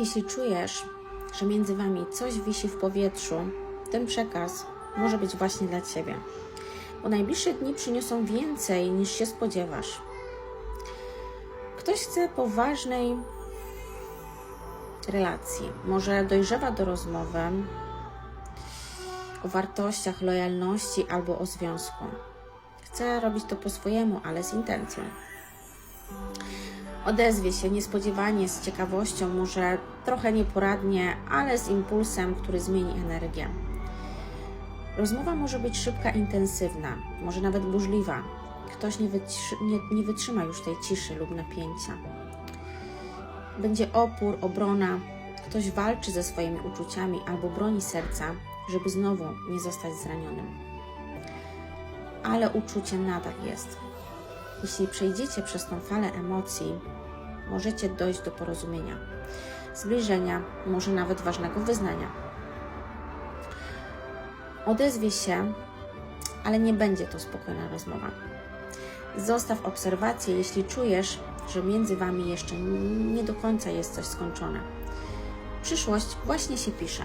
Jeśli czujesz, że między Wami coś wisi w powietrzu, ten przekaz może być właśnie dla Ciebie, bo najbliższe dni przyniosą więcej niż się spodziewasz. Ktoś chce poważnej relacji, może dojrzewa do rozmowy o wartościach, lojalności albo o związku. Chce robić to po swojemu, ale z intencją. Odezwie się niespodziewanie, z ciekawością, może trochę nieporadnie, ale z impulsem, który zmieni energię. Rozmowa może być szybka, intensywna, może nawet burzliwa. Ktoś nie, nie, nie wytrzyma już tej ciszy lub napięcia. Będzie opór, obrona. Ktoś walczy ze swoimi uczuciami albo broni serca, żeby znowu nie zostać zranionym. Ale uczucie nadal jest. Jeśli przejdziecie przez tą falę emocji, możecie dojść do porozumienia, zbliżenia, może nawet ważnego wyznania. Odezwie się, ale nie będzie to spokojna rozmowa. Zostaw obserwację, jeśli czujesz, że między wami jeszcze nie do końca jest coś skończone. Przyszłość właśnie się pisze.